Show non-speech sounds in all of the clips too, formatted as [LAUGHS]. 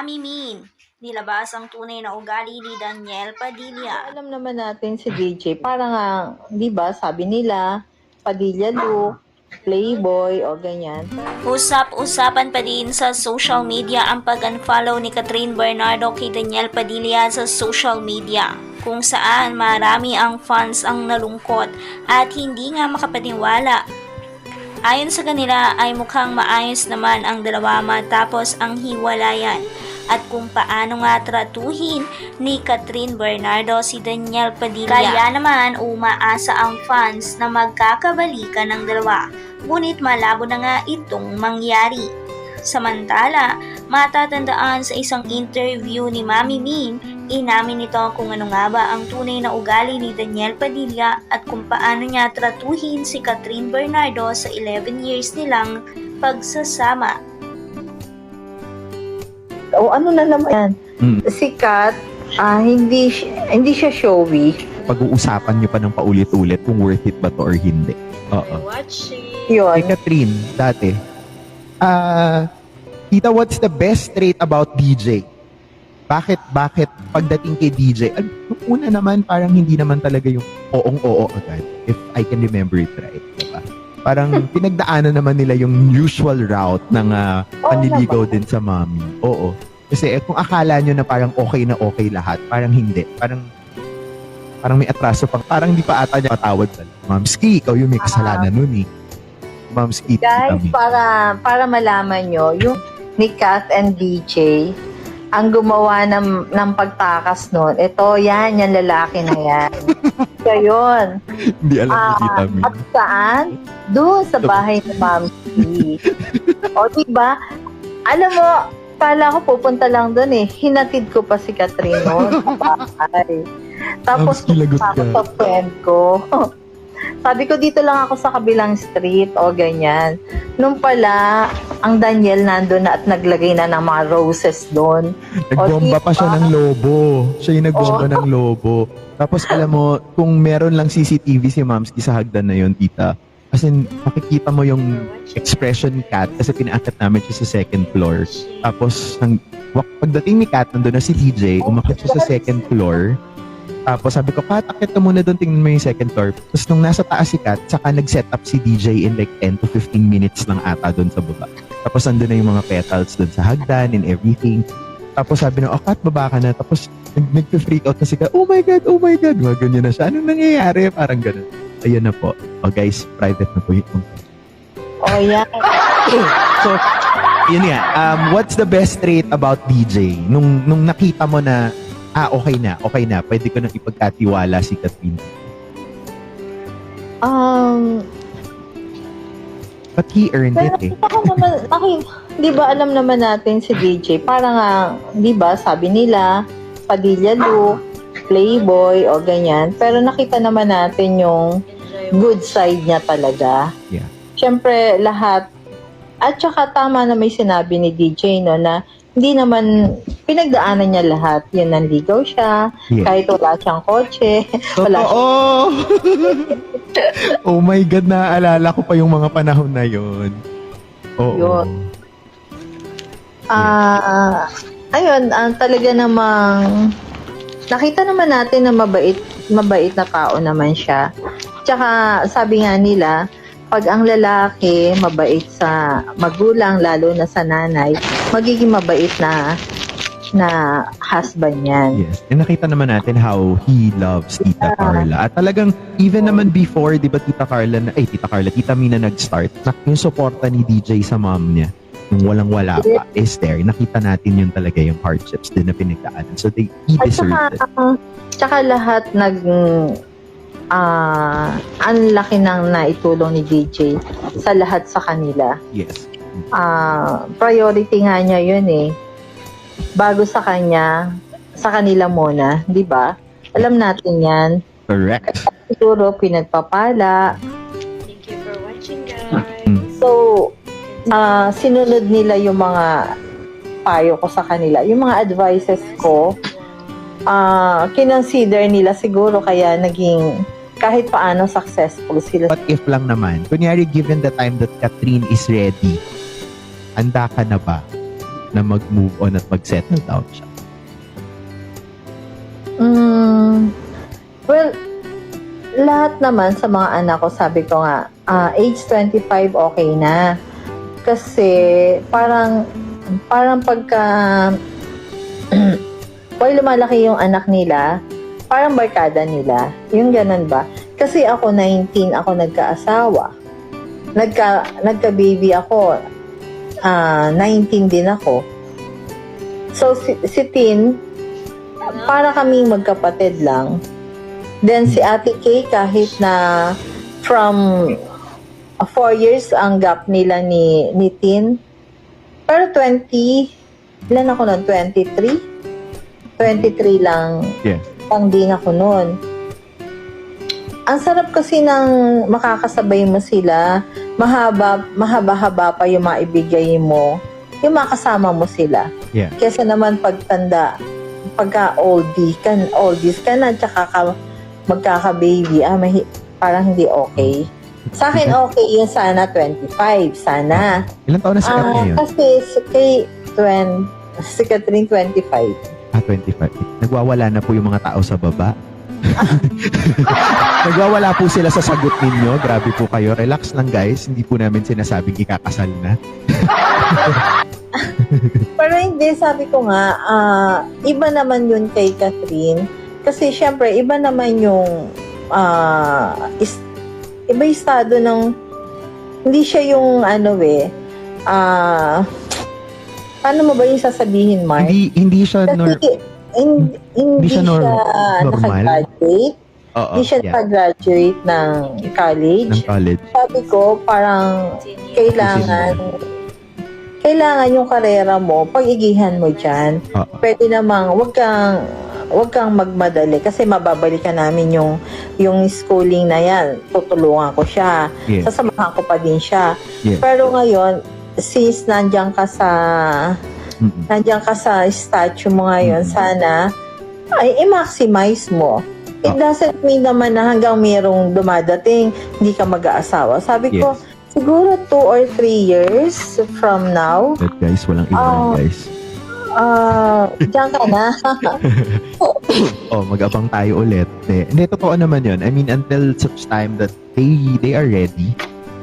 Mami Min, nilabas ang tunay na ugali ni Daniel Padilla. Alam naman natin si DJ, parang nga, di ba, sabi nila, Padilla look, playboy, o ganyan. Usap-usapan pa din sa social media ang pag-unfollow ni Catherine Bernardo kay Daniel Padilla sa social media kung saan marami ang fans ang nalungkot at hindi nga makapaniwala. Ayon sa kanila ay mukhang maayos naman ang dalawa matapos ang hiwalayan at kung paano nga tratuhin ni Catherine Bernardo si Daniel Padilla. Kaya naman umaasa ang fans na magkakabalikan ng dalawa ngunit malabo na nga itong mangyari. Samantala, matatandaan sa isang interview ni Mami Min, inamin nito kung ano nga ba ang tunay na ugali ni Daniel Padilla at kung paano niya tratuhin si Catherine Bernardo sa 11 years nilang pagsasama. O ano na naman yan? Mm. Si Kat, ah, hindi, hindi siya showy. Pag-uusapan nyo pa ng paulit-ulit kung worth it ba to or hindi. Oo. Kay Yun. Catherine, dati, ah, tita, what's the best trait about DJ? Bakit, bakit pagdating kay DJ, al- nung una naman, parang hindi naman talaga yung oong-oo agad, if I can remember it right. Parang [LAUGHS] pinagdaanan naman nila yung usual route ng Oo panliligaw din sa mami. Oo. Kasi eh, kung akala nyo na parang okay na okay lahat, parang hindi. Parang parang may atraso pang, parang hindi pa ata niya patawad sa Ma'am Ski, ikaw yung may kasalanan nun eh. Ma'am Ski, Guys, kami. para, para malaman nyo, yung ni Kat and DJ, ang gumawa ng, ng pagtakas nun, ito, yan, yung lalaki na yan. [LAUGHS] Siya yun. Hindi alam ni Ah, Tita Min. At saan? Doon sa bahay ni Ma'am o, diba? Alam mo, kala ko pupunta lang doon eh. Hinatid ko pa si noon [LAUGHS] sa bahay. Tapos, Ma'am, lagot pumunta ako ka. sa friend ko. [LAUGHS] Sabi ko, dito lang ako sa kabilang street o ganyan. Nung pala, ang Daniel nandun na at naglagay na ng mga roses doon. Nagbomba O, pa siya diba? ng lobo. Siya yung nagbomba Oo. ng lobo. Tapos alam mo, kung meron lang CCTV si Mamski sa hagdan na yun, tita, as in, makikita mo yung expression ni Kat kasi pinaakit namin siya sa second floor. Tapos, nang, pagdating ni Kat, nandun na si DJ, umakit siya sa second floor. Tapos sabi ko, Kat, akit ka muna doon, tingnan mo yung second floor. Tapos nung nasa taas si Kat, saka nag-set up si DJ in like 10 to 15 minutes lang ata doon sa baba. Tapos nandun na yung mga petals doon sa hagdan and everything. Tapos sabi na, oh, Kat, baba ka na. Tapos nag- nag-freak out na si Kat, oh my God, oh my God. Mga ganyan na siya. Anong nangyayari? Parang ganun. Ayun na po. O guys, private na po yung O, yan. [LAUGHS] So, yun nga. Um, what's the best trait about DJ? Nung, nung nakita mo na, ah, okay na, okay na. Pwede ko nang ipagkatiwala si Catherine. Um, But he earned Pero it eh. ako naman, [LAUGHS] ako, di ba alam naman natin si DJ, parang nga, di ba, sabi nila, Padilla look, playboy, o ganyan. Pero nakita naman natin yung good side niya talaga. Yeah. Siyempre, lahat, at saka tama na may sinabi ni DJ, no, na hindi naman, pinagdaanan niya lahat. Yun, nanligaw siya, Yeah. kahit wala siyang kotse, wala Totoo! [LAUGHS] oh my God, naaalala ko pa yung mga panahon na yon. Oo. Yun. Ah, ayun, ah, talaga namang nakita naman natin na mabait, mabait na tao naman siya. Tsaka sabi nga nila, pag ang lalaki mabait sa magulang, lalo na sa nanay, magiging mabait na na husband yan. Yes. And nakita naman natin how he loves Tita Carla. At talagang, even naman before, di ba Tita Carla, na, eh Tita Carla, Tita Mina nag-start, na, yung suporta ni DJ sa mom niya, nung walang-wala pa, is there. Nakita natin yun talaga yung hardships din na pinagdaanan. So, they, he At deserved saka, it. tsaka lahat nag ah ang laki ng naitulong ni DJ sa lahat sa kanila. Yes. Ah priority nga niya yun eh. Bago sa kanya, sa kanila muna, di ba? Alam natin yan. Correct. Siguro pinagpapala. Thank you for watching guys. So, ah sinunod nila yung mga payo ko sa kanila. Yung mga advices ko, ah kinonsider nila siguro kaya naging kahit paano successful sila. What if lang naman, kunyari given the time that Catherine is ready, handa ka na ba na mag-move on at mag-settle down siya? Mm, well, lahat naman sa mga anak ko, sabi ko nga, ah, age 25 okay na. Kasi parang parang pagka [CLEARS THROAT] pag lumalaki yung anak nila, parang barkada nila. Yung ganun ba? Kasi ako 19, ako nagkaasawa. Nagka, nagka-baby ako. Ah 19 din ako. So, si, si Tin, para kaming magkapatid lang. Then si Ate Kay kahit na from 4 years ang gap nila ni ni Tin. Pero 20 ilan ako noon? 23? 23 lang. Yes. Pang din ako noon. Ang sarap kasi ng makakasabay mo sila. Mahaba, mahaba-haba pa yung maibigay mo. Yung makasama mo sila. Yeah. Kesa naman pagtanda, pagka oldie ka, oldies ka na, tsaka ka magkaka-baby, ah, mahi, parang hindi okay. Sa akin, okay yun sana 25, sana. Ilang taon na si Kat Ah, ngayon? kasi si kay 20, si Catherine 25. Ah, 25. Nagwawala na po yung mga tao sa baba. [LAUGHS] Nagwawala po sila sa sagot ninyo. Grabe po kayo. Relax lang guys. Hindi po namin sinasabing ikakasal na. [LAUGHS] Pero hindi, sabi ko nga, ah, iba naman yun kay Catherine. Kasi syempre, iba naman yung, ah, is, iba yung estado ng, hindi siya yung, ano eh, ah, paano mo ba yung sasabihin, Mark? Hindi hindi siya Kasi, nor- hindi, hindi siya siya, nor- normal. nakagraduate. Oo, Hindi siya yeah, nakagraduate ng college. ng college. Sabi ko, parang kailangan kailangan yung karera mo, pag-igihan mo dyan. Oo. Pwede namang, wag kang, wag kang magmadali kasi mababalikan namin yung, yung schooling na yan. Tutulungan ko siya. Yes. Sasamahan ko pa din siya. Yes. Pero ngayon, since nandiyan ka sa, Mm-mm. nandiyan ka sa statue mo ngayon, Mhm. sana, ay, i-maximize mo. It Ah. doesn't mean naman na hanggang mayroong dumadating, hindi ka mag-aasawa. Sabi ko, Yes. siguro two or three years from now, But guys, walang iba Oh. guys. ah, diyan ka na. [LAUGHS] Oh, mag-abang tayo ulit. Hindi, hindi totoo naman yun. I mean, until such time that they they are ready.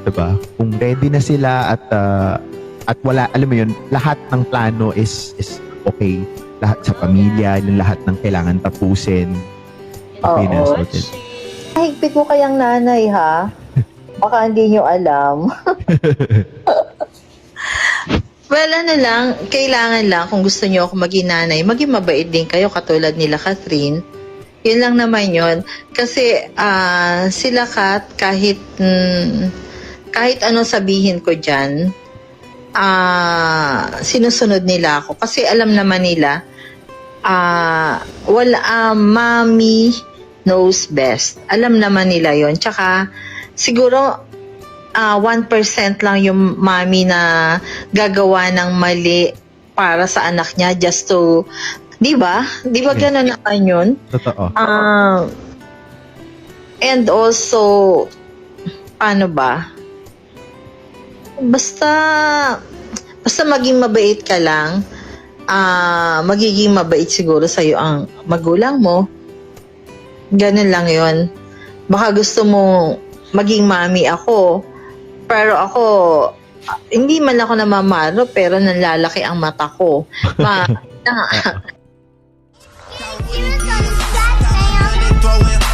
Diba? Kung ready na sila at ah, at wala, alam mo yun, lahat ng plano is is okay. Lahat sa pamilya, lahat ng kailangan tapusin. Okay na Oo. sorted. Higpit mo kayang nanay, ha? [LAUGHS] Baka hindi nyo alam. [LAUGHS] well, ano lang, kailangan lang, kung gusto nyo ako maging nanay, maging mabait din kayo, katulad nila Catherine. Yun lang naman yun. Kasi, ah, sila Kat, kahit, mm, kahit ano sabihin ko dyan, ah, sinusunod nila ako. Kasi alam naman nila, ah, wala, ah, mommy knows best. Alam naman nila yon Tsaka, siguro, ah 1% lang yung mommy na gagawa ng mali para sa anak niya just to, di ba? Di ba Yes. gano'n naman yun? Totoo. Ah, and also, paano ba? Basta, basta maging mabait ka lang, ah, magiging mabait siguro sa'yo ang magulang mo. Ganun lang yon. Baka gusto mo maging mami ako, pero ako, hindi man ako namamaro, pero nanlalaki ang mata ko. Ma, [LAUGHS] [LAUGHS]